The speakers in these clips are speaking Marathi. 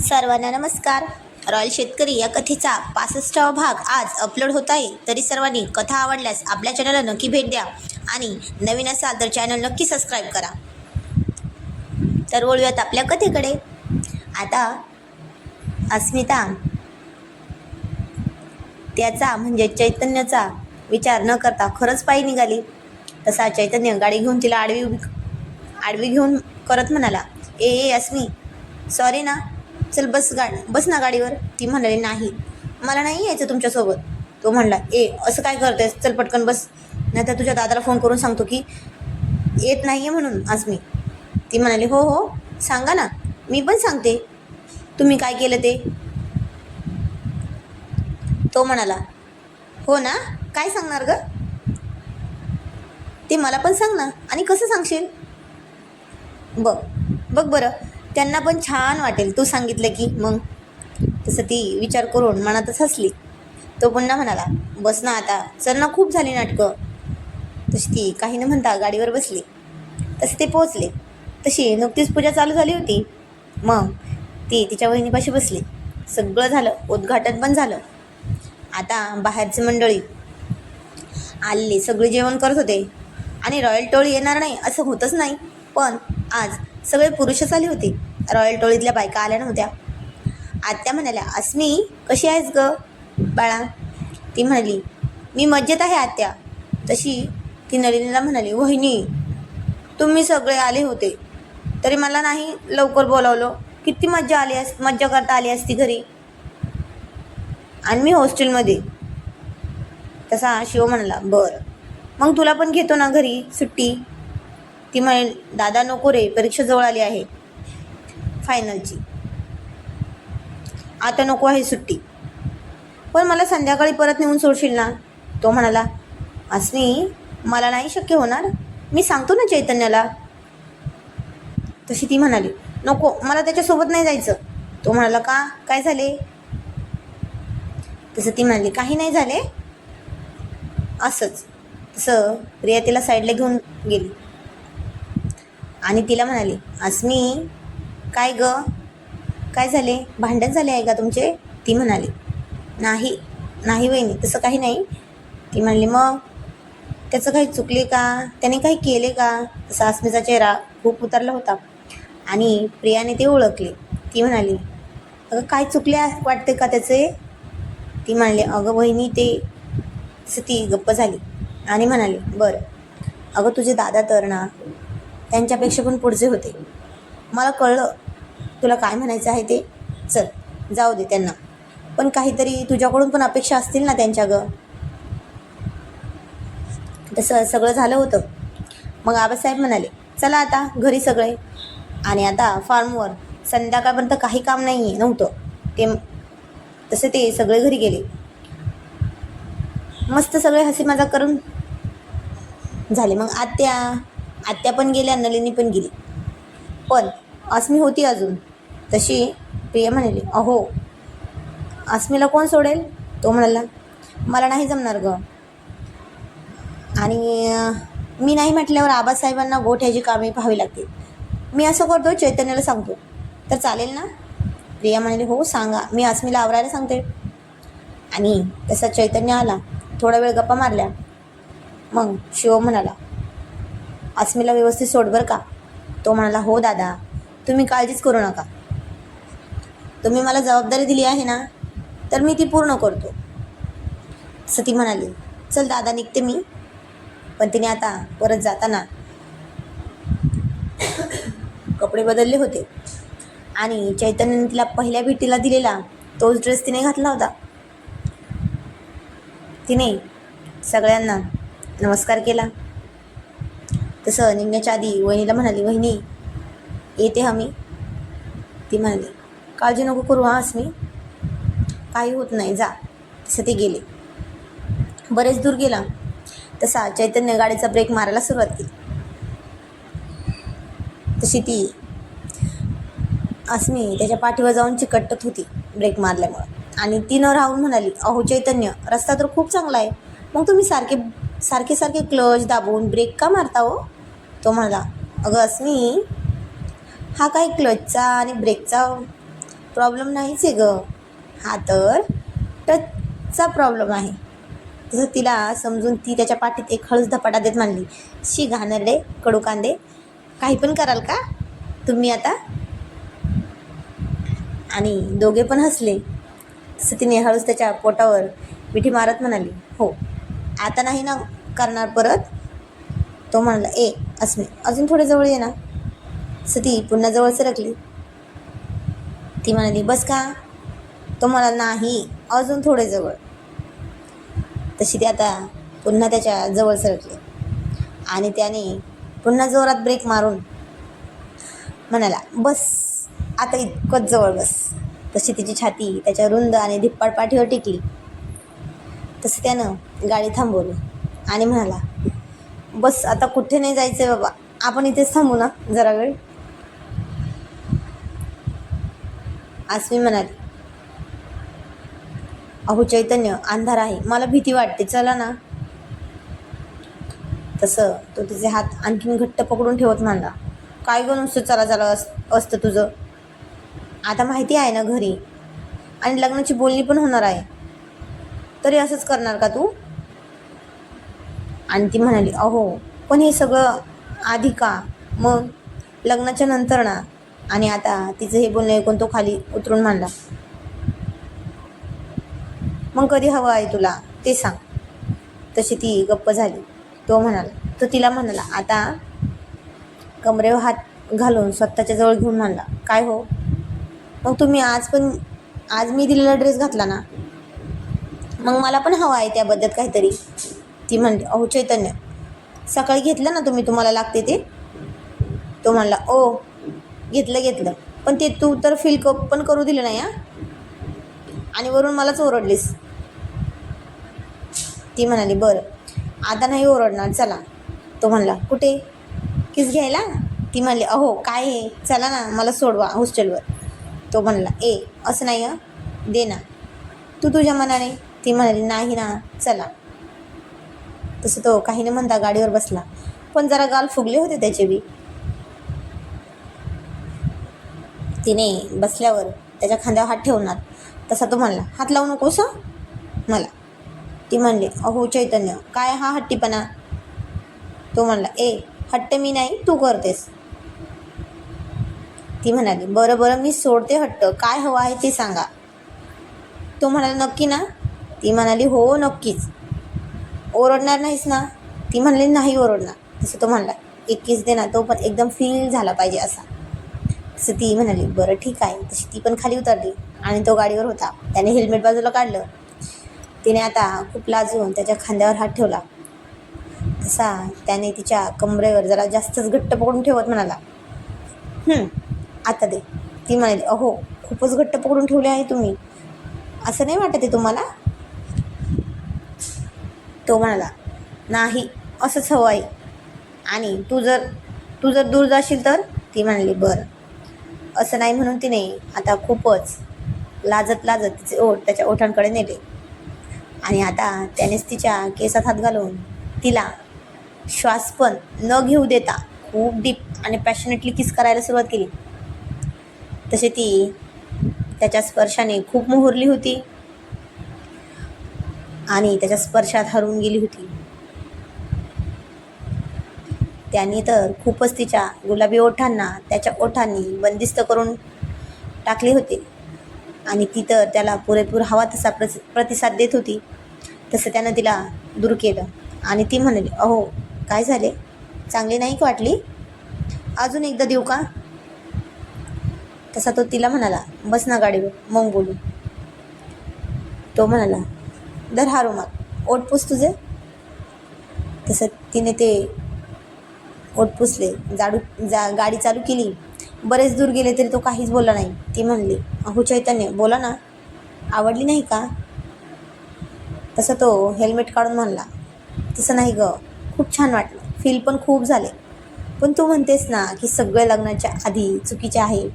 सर्वांना नमस्कार. रॉयल शेतकरी या कथेचा पासष्टावा भाग आज अपलोड होत आहे. तरी सर्वांनी कथा आवडल्यास आपल्या चॅनलला नक्की भेट द्या आणि नवीन असाल तर चॅनल नक्की सबस्क्राईब करा. तर वळूयात आपल्या कथेकडे. आता अस्मिता त्याचा म्हणजे चैतन्याचा विचार न करता खरंच पायी निघाली. तसा चैतन्य गाडी घेऊन तिला आडवी आडवी घेऊन करत म्हणाला ए ए अस्मी सॉरी ना चल बस गाडी बस ना गाडीवर. ती म्हणाली नाही. मला नाही यायचं तुमच्यासोबत. तो म्हणला ए असं काय करतेस? चल पटकन बस. नाही तर तुझ्या दादाला फोन करून सांगतो की येत नाही आहे म्हणून आज मी. ती म्हणाली हो हो सांगा ना. मी पण सांगते. तुम्ही काय केलं ते? तो म्हणाला हो ना? काय सांगणार ग? ते मला पण सांग ना. आणि कसं सांगशील? बघ बघ बरं. त्यांना पण छान वाटेल. तू सांगितलं की मग. तसं ती विचार करून मनातच हसली. तो पुन्हा म्हणाला बस ना आता. चल ना खूप झाली नाटकं. तशी ती काही न म्हणता गाडीवर बसली. तसे ते पोहोचले. तशी नुकतीच पूजा चालू झाली होती. मग ती तिच्या वहिनीपाशी बसली. सगळं झालं. उद्घाटन पण झालं. आता बाहेरची मंडळी आलेली. सगळे जेवण करत होते. आणि रॉयल टोळी येणार नाही असं होतच नाही. पण आज सगळे पुरुषच आले होते. रॉयल टोळीतल्या बायका आल्या नव्हत्या. आत्या म्हणाल्या अस्मी कशी आहेस ग? बाळा ती म्हणाली मी मज्जेत आहे आत्या. तशी ती नलिनीला म्हणाली वहिनी तुम्ही सगळे आले होते. तरी मला नाही लवकर बोलावलं. किती मज्जा आली अस मज्जा करता आली असती घरी. आणि मी हॉस्टेलमध्ये. तसा शिव म्हणाला बरं. मग तुला पण घेतो ना घरी सुट्टी? ती म्हणे दादा नको रे परीक्षा जवळ आली आहे. फायनलची आता नको आहे सुट्टी. पण मला संध्याकाळी परत नेऊन सोडशील ना? तो म्हणाला अस्मी मला नाही शक्य होणार. मी सांगतो ना चैतन्याला. तशी ती म्हणाली नको मला त्याच्यासोबत नाही जायचं. तो म्हणाला का? काय झाले? तसं ती म्हणाली काही नाही झाले. असंच. तसं प्रिया तिला साईडला घेऊन गेली. आणि तिला म्हणाली अस्मी काय ग? काय झाले? भांडण झाले आहे का तुमचे? ती म्हणाली. नाही नाही वहिनी तसं काही नाही. ती म्हणली मग त्याचं काही चुकले का? त्याने काही केले का? तसा अस्मिचा चेहरा खूप उतरला होता. आणि प्रियाने ते ओळखले. ती म्हणाली अगं काय चुकले वाटते का त्याचे? ती म्हणाली अगं वहिनी ते तसं ती गप्प झाली. आणि म्हणाली बरं. अगं तुझे दादा तर ना त्यांच्यापेक्षा पण पुढचे होते. मला कळलं तुला काय म्हणायचं आहे ते? चल जाऊ दे त्यांना. पण काहीतरी तुझ्याकडून पण अपेक्षा असतील ना त्यांच्या ग? तसं सगळं झालं होतं. मग आबासाहेब म्हणाले चला आता घरी सगळे. आणि आता फार्मवर संध्याकाळपर्यंत काही काम नाही आहे नव्हतं. ते तसे ते सगळे घरी गेले. मस्त सगळे हसी मजा करून झाले. मग आत्या आत्या पण गेल्या नलिनी पण गेली. पण अस्मी होती अजून. तशी प्रिया म्हणाली अहो अस्मीला कोण सोडेल? तो म्हणाला मला नाही जमणार ग. आणि मी नाही म्हटल्यावर आबासाहेबांना गोठ्याची कामे पाहावी लागतील. मी असं करतो चैतन्याला सांगतो. तर चालेल ना? प्रिया म्हणाली हो सांगा. मी अस्मीला आवरायला सांगते. आणि तसा चैतन्य आला. थोडा वेळ गप्पा मारल्या. मग शिव म्हणाला अस्मीला व्यवस्थित सोड बरं का? तो म्हणाला हो दादा. तुम्ही काळजीच करू नका. तुम्ही मला जबाबदारी दिली आहे ना तर मी ती पूर्ण करतो. असं ती म्हणाली चल दादा निघते मी. पण तिने आता परत जाताना कपडे बदलले होते. आणि चैतन्याने तिला पहिल्या भेटीला दिलेला तोच ड्रेस तिने घातला होता. तिने सगळ्यांना नमस्कार केला. तसं निघण्याच्या आधी वहिनीला म्हणाली वहिनी येते हमी. ती म्हणाली काळजी नको करू हां मी काही होत नाही जा. तसं ते गेले. बरेच दूर गेला. तसा चैतन्य गाडीचा ब्रेक मारायला सुरुवात केली. तशी ती अस्मी त्याच्या पाठीवर जाऊन चिकटत होती ब्रेक मारल्यामुळं. आणि ती न राहून म्हणाली अहो चैतन्य रस्ता तर खूप चांगला आहे. मग तुम्ही सारखे सारखे सारखे क्लच दाबून ब्रेक का मारता हो? तो म्हणाला अगं अस्मी हा काय क्लचचा आणि ब्रेकचा प्रॉब्लेम नाहीच आहे ग. हा तर टचचा प्रॉब्लेम आहे. तसं तिला समजून ती त्याच्या पाठीत एक हळूस धपाटा देत म्हणली शी घाणरडे कडू कांदे काही पण कराल का? तुम्ही आता? आणि दोघे पण हसले. तसं तिने हळूच त्याच्या पोटावर मिठी मारत म्हणाली हो आता नाही ना करणार परत? तो म्हणाला ए अस्मी अजून थोडे जवळ ये ना. सती ती पुन्हा जवळ सरकली ती म्हणाली बस का? तो म्हणाला नाही अजून थोडे जवळ. तशी ती आता पुन्हा त्याच्याजवळ सरकली. आणि त्याने पुन्हा जोरात ब्रेक मारून म्हणाला बस आता इतकंच जवळ बस. तशी तिची छाती त्याच्या रुंद आणि धिप्पाड पाठीवर टिकली. तसं त्यानं गाडी थांबवली आणि म्हणाला बस आता कुठे नाही जायचं आहे बाबा? आपण इथेच थांबू ना जरा वेळ. आसमी म्हणाली अहो चैतन्य अंधार आहे. मला भीती वाटते. चला ना. तसं तो तिचे हात आणखीन घट्ट पकडून ठेवत म्हणला काय ग नुसतं चला चला अस असतं तुझं? आता माहिती आहे ना घरी? आणि लग्नाची बोलणी पण होणार आहे. तरी असंच करणार का तू? आणि ती म्हणाली अहो पण हे सगळं आधी का? मग लग्नाच्या नंतर ना? आणि आता तिचं हे बोलणं ऐकून तो खाली उतरून मांडला मग कधी हवं आहे तुला? ते सांग. तशी ती गप्प झाली. तो म्हणाला तो तिला म्हणाला आता कमरेवर हात घालून स्वतःच्या जवळ घेऊन म्हणला काय हो? मग तुम्ही आज पण आज मी दिलेला ड्रेस घातला ना? मग मला पण हवं आहे त्याबद्दल काहीतरी. ती म्हणली अहो चैतन्य सकाळी घेतलं ना तुम्ही तुम्हाला लागते ते? तो म्हणला ओ घेतलं घेतलं. पण ते तू तर फील कप पण करू दिलं नाही हां? आणि वरून मलाच ओरडलीस. ती म्हणाली बरं आता नाही ओरडणार चला. तो म्हणला कुठे? किस घ्यायला? ती म्हणली अहो काय हे चला ना मला सोडवा हॉस्टेलवर. तो म्हणला ए असं नाही हं? दे ना. तू तुझ्या मनाने? ती म्हणाली नाही ना चला. तसं तो काही न म्हणता गाडीवर बसला. पण जरा गाल फुगले होते त्याचे बी. तिने बसल्यावर त्याच्या खांद्यावर हात ठेवणार. तसा तो म्हणला हात लावू नकोस सं मला. ती म्हणली अहो चैतन्य काय हा हट्टीपणा? तो म्हणला ए हट्ट मी नाही तू करतेस. ती म्हणाली बरं बरं मी सोडते हट्ट. काय हवं आहे ते सांगा. तो म्हणाला नक्की ना? ती म्हणाली हो नक्कीच. ओरडणार नाहीस ना? ती म्हणली नाही ओरडणार. तसं तो म्हणला एक किस दे ना तो पण एकदम फील झाला पाहिजे असा. तसं ती म्हणाली बरं ठीक आहे. तशी ती पण खाली उतरली आणि तो गाडीवर होता. त्याने हेल्मेट बाजूला काढलं. तिने आता खूप लाजून त्याच्या खांद्यावर हात ठेवला. तसा त्याने तिच्या कमरेवर जरा जास्तच घट्ट पकडून ठेवत म्हणाला आता दे. ती म्हणाली अहो खूपच घट्ट पकडून ठेवले आहे तुम्ही. असं नाही वाटत आहे तुम्हाला? तो म्हणाला नाही असंच हवं आहे आणि तू जर तू जर दूर जाशील तर? ती म्हणाली बरं. असं नाही म्हणून तिने आता खूपच लाजत लाजत तिचे ओठ त्याच्या ओठांकडे नेले. आणि आता त्यानेच तिच्या केसात हात घालून तिला श्वास पण न घेऊ देता खूप डीप आणि पॅशनेटली किस करायला सुरुवात केली. तशी ती त्याच्या स्पर्शाने खूप मोहरली होती. आणि त्याच्या स्पर्शात हरवून गेली होती. त्यांनी तर खूपच तिच्या गुलाबी ओठांना त्याच्या ओठांनी बंदिस्त करून टाकले होते. आणि ती तर त्याला पुरेपूर हवा तसा प्रति प्रतिसाद देत होती. तसं त्यानं तिला दूर केलं. आणि ती म्हणाली अहो काय झाले? चांगली नाही का वाटली? अजून एकदा देऊ का? तसा तो तिला म्हणाला बस ना गाडीवर मग बोलू. तो म्हणाला दर हा रुमाल ओठ पुस तुझे. तसं तिने ते ओटपुसले जाडू जा गाडी चालू केली. बरेच दूर गेले तरी तो काहीच बोलला नाही. ती म्हणली अहो चैतन्य बोला ना. आवडली नाही का? तसं तो हेल्मेट काढून म्हणला तसं नाही ग. खूप छान वाटलं. फील पण खूप झाले. पण तू म्हणतेस ना की सगळं लग्नाच्या आधी चुकीचे आहे.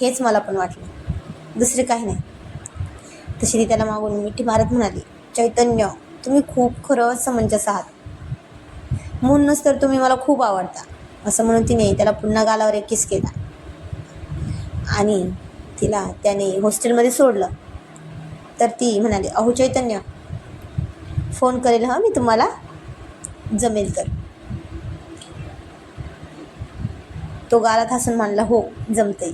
हेच मला पण वाटलं. दुसरे काही नाही. तशी ती त्याला मागून मिठी मारत म्हणाली चैतन्य तुम्ही खूप खरं समंजस आहात. म्हणूनच तर तुम्ही मला खूप आवडता. असं म्हणून तिने त्याला पुन्हा गालावर एक किस केला. आणि तिला त्याने हॉस्टेलमध्ये सोडलं. तर ती म्हणाली अहो चैतन्य फोन करेल हं मी तुम्हाला? जमेल तर. तो गालात हसून म्हणला हो जमते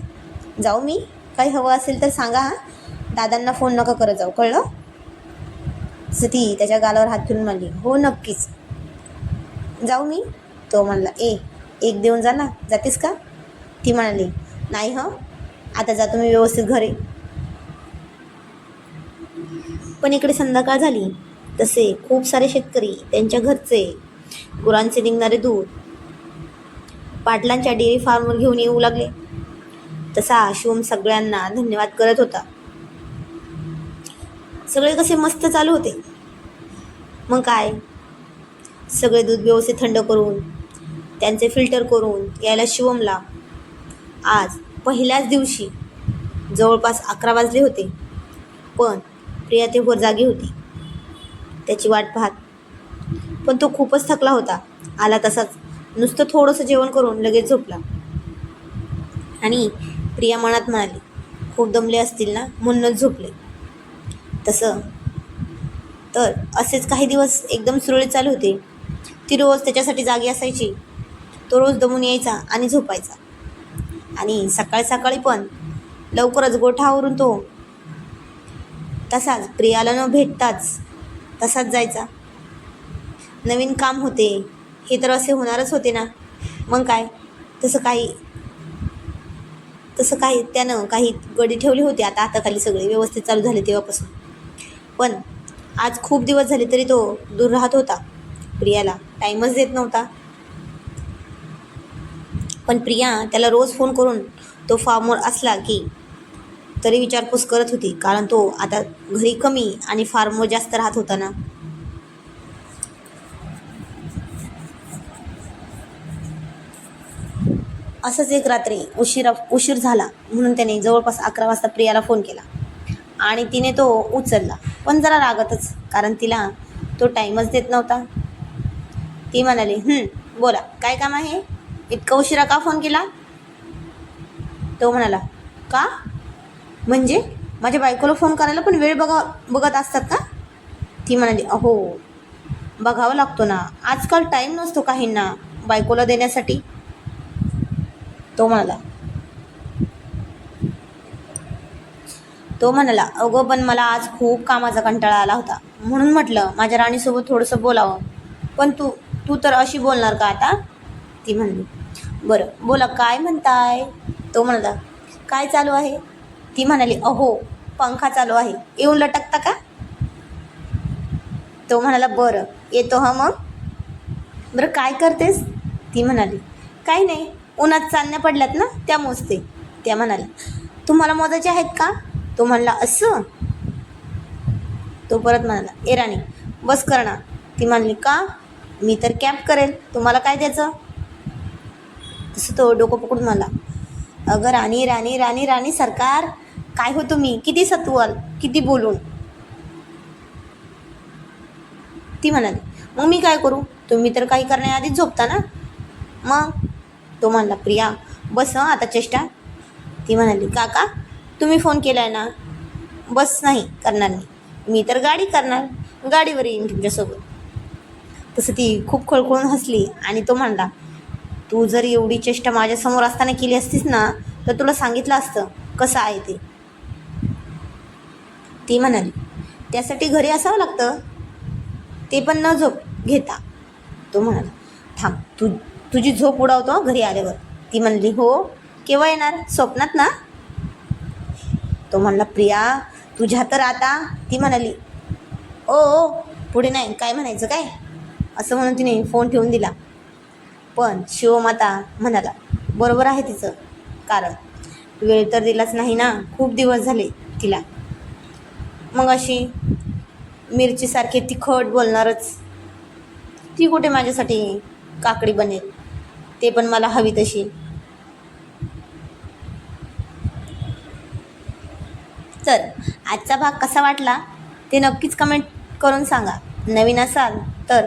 जाऊ मी. काही हवं असेल तर सांगा हा. दादांना फोन नका करत जाऊ कळलं? ती त्याच्या गालावर हात ठेवून म्हणली हो नक्कीच. जाऊ मी? तो म्हणला ए एक देऊन जा ना. जातेस का? ती म्हणाली नाही हं. आता जातो मी व्यवस्थित घरी. पण इकडे संध्याकाळ झाली. तसे खूप सारे शेतकरी त्यांच्या घरचे गुरांचे निघणारे दूध पाटलांच्या डेअरी फार्मवर घेऊन येऊ लागले. तसा शिवम सगळ्यांना धन्यवाद करत होता. सगळे कसे मस्त चालू होते. मग काय? सगळे दूध व्यवस्थित थंड करून त्यांचे फिल्टर करून यायला शिवमला. आज पहिल्याच दिवशी जवळपास अकरा वाजले होते पण प्रिया ते वर जागी होती. त्याची वाट पाहत. पण तो खूपच थकला होता. आला तसाच. नुसतं थोडंसं जेवण करून लगेच झोपला. आणि प्रिया मनात म्हणाली खूप दमले असतील ना? म्हणूनच झोपले. तसं. तर असेच काही दिवस एकदम सुरळीत चालू होते. ती रोज त्याच्यासाठी जागी असायची. तो रोज दमून यायचा आणि झोपायचा. आणि सकाळी सकाळी पण लवकरच गोठावरून तो तसाच प्रियाला न भेटताच तसाच जायचा. नवीन काम होते. हे तर असे होणारच होते ना. मग काय? तसं काही तसं काही त्यानं काही गडी ठेवली होती. आता हाताखाली सगळे व्यवस्थित चालू झाले तेव्हापासून. पण आज खूप दिवस झाले तरी तो दूर राहत होता. प्रियाला. टाईमच देत नव्हता. पण प्रिया त्याला रोज फोन करून तो फार्मवर असला की तरी विचारपूस करत होती. कारण तो आता घरी कमी आणि फार्मवर जास्त राहत होता ना. असंच एक रात्री उशिरा उशीर झाला. म्हणून त्याने जवळपास अकरा वाजता प्रियाला फोन केला. आणि तिने तो उचलला. पण जरा रागतच. कारण तिला तो टाईमच देत नव्हता. ती म्हणाली बोला काय काम आहे? इतका उशिरा का फोन केला? तो म्हणाला का? म्हणजे? माझ्या बायकोला फोन करायला पण वेळ बघा बघत असतात का? ती म्हणाली अहो बघावं लागतो ना. आजकाल टाईम नसतो काहींना बायकोला देण्यासाठी. तो म्हणाला तो म्हणाला अगं पण मला आज खूप कामाचा कंटाळा आला होता. म्हणून म्हटलं माझ्या राणीसोबत थोडंसं बोलावं. पण तू तू तर अशी बोलणार का आता? ती म्हणली बरं बोला काय म्हणताय? तो म्हणाला काय चालू आहे? ती म्हणाली अहो पंखा चालू आहे. येऊन लटकता का? तो म्हणाला बरं येतो हा मग. बरं काय करतेस? ती म्हणाली काही नाही उन्हात चालण्या पडल्यात ना त्या मोजते. त्या म्हणाल्या तुम्हाला मोजायचे आहेत का? तो म्हणला असं? तो परत म्हणाला ए राणी बस करणार. ती म्हणली का? मी तर कॅब करेल. तुम्हाला काय द्यायचं? तसं तो डोकं पकडून मला अगं राणी राणी राणी राणी सरकार काय हो तुम्ही? किती सत्वाल? किती बोलून? ती म्हणाली मग मी काय करू? तुम्ही तर काही करण्याआधीच झोपता ना? मग तो म्हणला प्रिया बस हं आता चेष्टा. ती म्हणाली काका तुम्ही फोन केला आहे ना? बस नाही करणार नाही. मी तर गाडी करणार. गाडीवर येईन तुमच्यासोबत. तसं ती खूप खळखळून हसली आणि तो म्हणला तू जर एवढी चेष्टा माझ्यासमोर असताना केली असतीस ना तर तुला सांगितलं असतं कसं आहे ते. ती म्हणाली त्यासाठी घरी असावं लागतं? ते पण न झोप घेता. तो म्हणाला थांब तू तुझी झोप उडावतो घरी आल्यावर. ती म्हणली हो केव्हा येणार? स्वप्नात ना? तो म्हणला प्रिया तुझ्या तर आता. ती म्हणाली ओ पुढे नाही काय म्हणायचं काय? असं म्हणून तिने फोन ठेवून दिला. पण शिवमाता म्हणाला बरोबर आहे तिचं कारण वेळ तर दिलाच नाही ना खूप दिवस झाले तिला. मग अशी मिरचीसारखी तिखट बोलणारच. ती कुठे माझ्यासाठी काकडी बनेल? ते पण मला हवी तशी. तर आजचा भाग कसा वाटला ते नक्कीच कमेंट करून सांगा. नवीन असाल तर